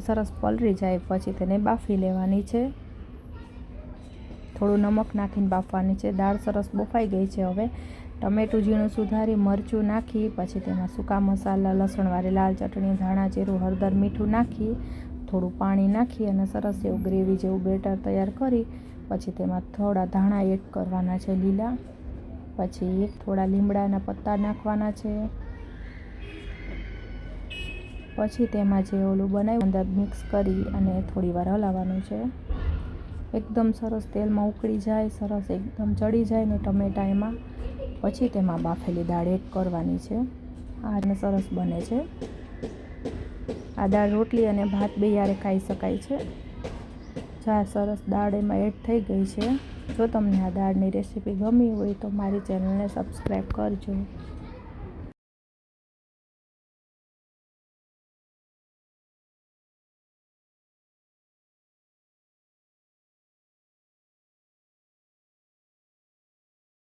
સરસ પલળી જાય પછી તેને બાફી લેવાની છે. થોડું નમક નાખીને બાફવાની છે. દાળ સરસ બફાઈ ગઈ છે હવે. ટમેટું, ઝીણું, સુધારી, મરચું નાખી, પછી તેમાં સૂકા મસાલા લસણવાળી લાલ ચટણી, ધાણા જીરું, હળદર, મીઠું નાખી, થોડું પાણી નાખી અને સરસ એવું ગ્રેવી જેવું બેટર તૈયાર કરી, પછી તેમાં થોડા ધાણા એડ કરવાના છે લીલા. પછી એક થોડા લીમડાના પત્તા નાખવાના છે. પછી તેમાં જે ઓલું બનાવ્યું અંદર મિક્સ કરી અને થોડી વાર હલાવવાનું છે. એકદમ સરસ તેલમાં ઉકળી જાય, સરસ એકદમ ચડી જાય ને ટમેટા એમાં. પછી તેમાં બાફેલી દાળ એડ કરવાની છે. આને સરસ બને છે. આ દાળ રોટલી અને ભાત બે યારે ખાઈ શકાય છે. જ્યાં સરસ દાળ એમાં એડ થઈ ગઈ છે. જો તમને આ દાળની રેસીપી ગમી હોય તો મારી ચેનલને સબસ્ક્રાઈબ કરજો.